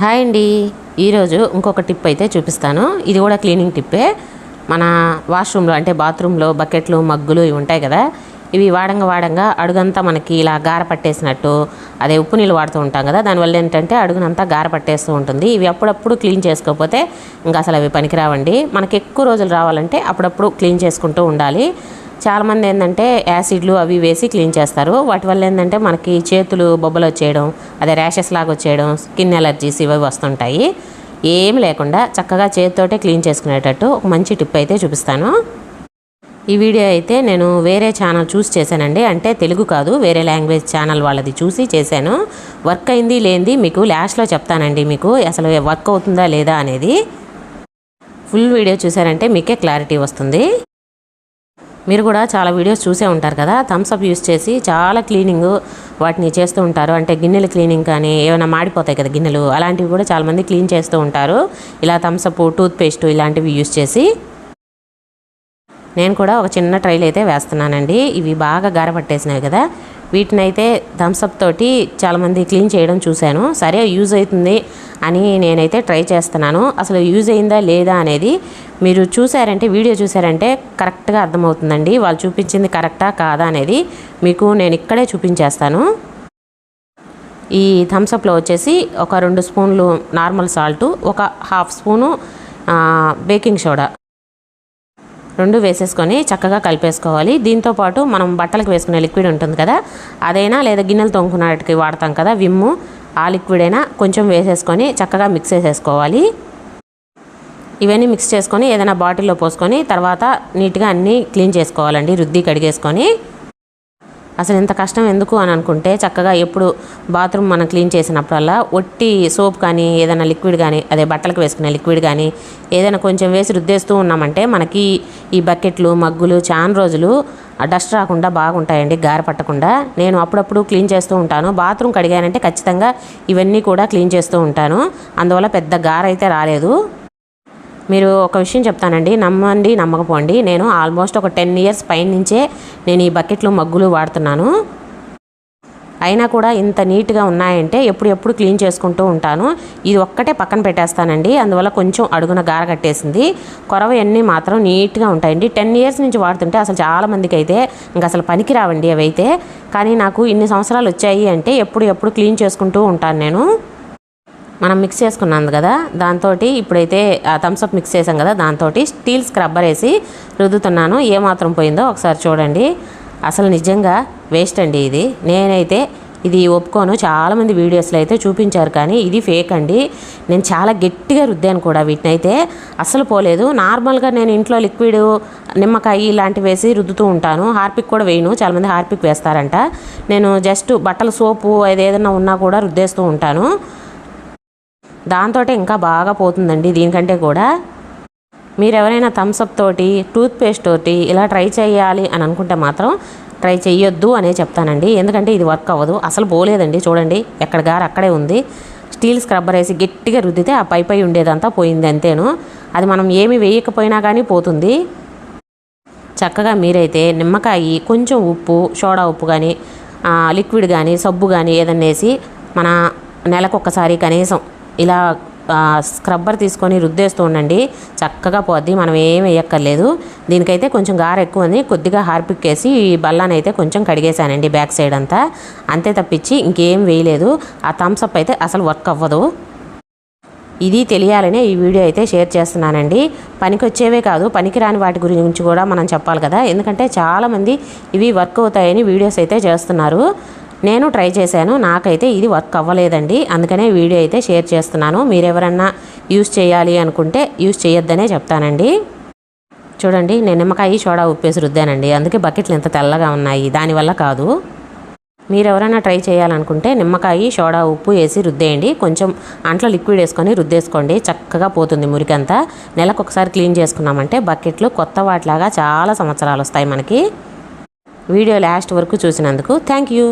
Hi అండి. ఈరోజు ఇంకొక టిప్ అయితే చూపిస్తాను. ఇది కూడా క్లీనింగ్ టిప్పే. మన వాష్రూమ్లో అంటే బాత్రూంలో బకెట్లు మగ్గులు ఇవి ఉంటాయి కదా ఇవి వాడంగా వాడంగా అడుగంతా మనకి ఇలా గార పట్టేసినట్టు అదే ఉప్పు నీళ్ళు వాడుతూ ఉంటాం కదా దానివల్ల ఏంటంటే అడుగునంతా గార పట్టేస్తూ ఉంటుంది. ఇవి అప్పుడప్పుడు క్లీన్ చేసుకోకపోతే ఇంకా అసలు అవి పనికిరావండి. మనకి ఎక్కువ రోజులు రావాలంటే అప్పుడప్పుడు క్లీన్ చేసుకుంటూ ఉండాలి. చాలామంది ఏంటంటే యాసిడ్లు అవి వేసి క్లీన్ చేస్తారు. వాటి వల్ల ఏంటంటే మనకి చేతులు బొబ్బలు వచ్చేయడం అదే ర్యాషెస్ లాగా వచ్చేయడం స్కిన్ ఎలర్జీస్ ఇవి వస్తుంటాయి. ఏం లేకుండా చక్కగా చేతితోటే క్లీన్ చేసుకునేటట్టు ఒక మంచి టిప్ అయితే చూపిస్తాను. ఈ వీడియో అయితే నేను వేరే ఛానల్ చూసి చేశానండి. అంటే తెలుగు కాదు వేరే లాంగ్వేజ్ ఛానల్ వాళ్ళది చూసి చేశాను. వర్క్ అయింది లేనిది మీకు లాస్ట్లో చెప్తానండి మీకు. అసలు వర్క్ అవుతుందా లేదా అనేది. ఫుల్ వీడియో చూసారంటే మీకే క్లారిటీ వస్తుంది. మీరు కూడా చాలా వీడియోస్ చూసే ఉంటారు కదా. థమ్స్ అప్ యూస్ చేసి చాలా క్లీనింగ్ వాటిని చేస్తూ ఉంటారు. అంటే గిన్నెలు క్లీనింగ్ కానీ ఏమైనా మాడిపోతాయి కదా గిన్నెలు అలాంటివి కూడా చాలామంది క్లీన్ చేస్తూ ఉంటారు. ఇలా థమ్స్ అప్ టూత్ పేస్ట్ ఇలాంటివి యూస్ చేసి. నేను కూడా ఒక చిన్న ట్రైల్ అయితే వేస్తున్నానండి. ఇవి బాగా గారపట్టేసినాయి కదా. వీటిని అయితే థమ్స్అప్ తోటి చాలామంది క్లీన్ చేయడం చూశాను. సరే యూజ్ అవుతుంది అని నేనైతే ట్రై చేస్తున్నాను. అసలు యూజ్ అయిందా లేదా అనేది మీరు చూసారంటే వీడియో చూసారంటే కరెక్ట్గా అర్థమవుతుందండి. వాళ్ళు చూపించింది కరెక్టా కాదా అనేది మీకు నేను ఇక్కడే చూపించేస్తాను. ఈ థమ్స్అప్లో వచ్చేసి ఒక రెండు స్పూన్లు నార్మల్ సాల్ట్ ఒక హాఫ్ స్పూను బేకింగ్ సోడా. రెండు వేసేసుకొని చక్కగా కలిపేసుకోవాలి. దీంతో పాటు మనం బట్టలకు వేసుకునే లిక్విడ్ ఉంటుంది కదా అదైనా లేదా గిన్నెలు తొంగుకున్నట్టుకి వాడతాం కదా విమ్ము ఆ లిక్విడ్ అయినా కొంచెం వేసేసుకొని చక్కగా మిక్స్ చేసేసుకోవాలి. ఇవన్నీ మిక్స్ చేసుకొని ఏదైనా బాటిల్లో పోసుకొని తర్వాత నీట్గా అన్నీ క్లీన్ చేసుకోవాలండి రుద్ది కడిగేసుకొని. అసలు ఇంత కష్టం ఎందుకు అని అనుకుంటే చక్కగా ఎప్పుడు బాత్రూమ్ మనం క్లీన్ చేసినప్పుడల్లా ఒట్టి సోప్ కానీ ఏదైనా లిక్విడ్ కానీ అదే బట్టలకు వేసుకునే లిక్విడ్ కానీ ఏదైనా కొంచెం వేసి రుద్దేస్తూ ఉన్నామంటే మనకి ఈ బకెట్లు మగ్గులు చాలా రోజులు డస్ట్ రాకుండా బాగుంటాయండి గార పట్టకుండా. నేను అప్పుడప్పుడు క్లీన్ చేస్తూ ఉంటాను. బాత్రూమ్ కడిగానంటే ఖచ్చితంగా ఇవన్నీ కూడా క్లీన్ చేస్తూ ఉంటాను. అందువల్ల పెద్ద గార అయితే రాలేదు. మీరు ఒక విషయం చెప్తానండి నమ్మండి నమ్మకపోండి. నేను ఆల్మోస్ట్ ఒక టెన్ ఇయర్స్ పైన నుంచే నేను ఈ బకెట్లు మగ్గులు వాడుతున్నాను. అయినా కూడా ఇంత నీట్గా ఉన్నాయంటే ఎప్పుడు ఎప్పుడు క్లీన్ చేసుకుంటూ ఉంటాను. ఇది ఒక్కటే పక్కన పెట్టేస్తానండి. అందువల్ల కొంచెం అడుగున గార కట్టేసింది. కొరవ అన్నీ మాత్రం నీట్గా ఉంటాయండి. టెన్ ఇయర్స్ నుంచి వాడుతుంటే అసలు చాలా మందికి అయితే ఇంకా అసలు పనికి రావండి అవి అయితే. కానీ నాకు ఇన్ని సంవత్సరాలు వచ్చాయి అంటే ఎప్పుడు ఎప్పుడు క్లీన్ చేసుకుంటూ ఉంటాను నేను. మనం మిక్స్ చేసుకున్నాం కదా దాంతో ఇప్పుడైతే థమ్స్అప్ మిక్స్ చేసాం కదా దాంతో స్టీల్ స్క్రబ్బర్ వేసి రుద్దుతున్నాను. ఏమాత్రం పోయిందో ఒకసారి చూడండి. అసలు నిజంగా వేస్ట్ అండి ఇది. నేనైతే ఇది ఒప్పుకోను. చాలామంది వీడియోస్లో అయితే చూపించారు కానీ ఇది ఫేక్ అండి. నేను చాలా గట్టిగా రుద్దాను కూడా వీటిని అయితే. అస్సలు పోలేదు. నార్మల్గా నేను ఇంట్లో లిక్విడ్ నిమ్మకాయ ఇలాంటివి వేసి రుద్దుతూ ఉంటాను. హార్పిక్ కూడా వేయను. చాలామంది హార్పిక్ వేస్తారంట. నేను జస్ట్ బట్టల సోపు అది ఏదైనా ఉన్నా కూడా రుద్దేస్తూ ఉంటాను. దాంతో ఇంకా బాగా పోతుందండి దీనికంటే కూడా. మీరు ఎవరైనా థమ్స్అప్ తోటి టూత్పేస్ట్ తోటి ఇలా ట్రై చేయాలి అని అనుకుంటే మాత్రం ట్రై చేయొద్దు అనే చెప్తానండి. ఎందుకంటే ఇది వర్క్ అవ్వదు. అసలు పోలేదండి. చూడండి ఎక్కడ గారు అక్కడే ఉంది. స్టీల్ స్క్రబ్బర్ వేసి గట్టిగా రుద్దితే ఆ పై పై ఉండేదంతా పోయింది అంతేను. అది మనం ఏమి వేయకపోయినా కానీ పోతుంది. చక్కగా మీరైతే నిమ్మకాయ కొంచెం ఉప్పు సోడా ఉప్పు కానీ లిక్విడ్ కానీ సబ్బు కానీ ఏదన్నా వేసి మన నెలకొకసారి కనీసం ఇలా స్క్రబ్బర్ తీసుకొని రుద్దేస్తూ ఉండండి. చక్కగా పోద్ది. మనం ఏం వేయక్కర్లేదు. దీనికైతే కొంచెం గార ఎక్కువ ఉంది. కొద్దిగా హార్పిక్ వేసి ఈ బల్లాన్ని అయితే కొంచెం కడిగేశానండి బ్యాక్ సైడ్ అంతా. అంతే తప్పించి ఇంకేం వేయలేదు. ఆ థమ్స్అప్ అయితే అసలు వర్క్ అవ్వదు. ఇది తెలియాలనే ఈ వీడియో అయితే షేర్ చేస్తున్నానండి. పనికి వచ్చేవే కాదు. పనికిరాని వాటి గురించి కూడా మనం చెప్పాలి కదా. ఎందుకంటే చాలామంది ఇవి వర్క్ అవుతాయని వీడియోస్ అయితే చేస్తున్నారు. నేను ట్రై చేశాను. నాకైతే ఇది వర్క్ అవ్వలేదండి. అందుకనే వీడియో అయితే షేర్ చేస్తున్నాను. మీరెవరన్నా యూస్ చేయాలి అనుకుంటే యూస్ చేయొద్దనే చెప్తానండి. చూడండి నేను నిమ్మకాయ సోడా ఉప్పేసి రుద్దానండి. అందుకే బకెట్లు ఇంత తెల్లగా ఉన్నాయి. దానివల్ల కాదు. మీరు ఎవరైనా ట్రై చేయాలనుకుంటే నిమ్మకాయ సోడా ఉప్పు వేసి రుద్దేయండి. కొంచెం అంట్లో లిక్విడ్ వేసుకొని రుద్దేసుకోండి. చక్కగా పోతుంది మురికంతా. నెలకు ఒకసారి క్లీన్ చేసుకున్నామంటే బకెట్లు కొత్త వాటిలాగా చాలా సంవత్సరాలు వస్తాయి మనకి. వీడియో లాస్ట్ వరకు చూసినందుకు థ్యాంక్ యూ.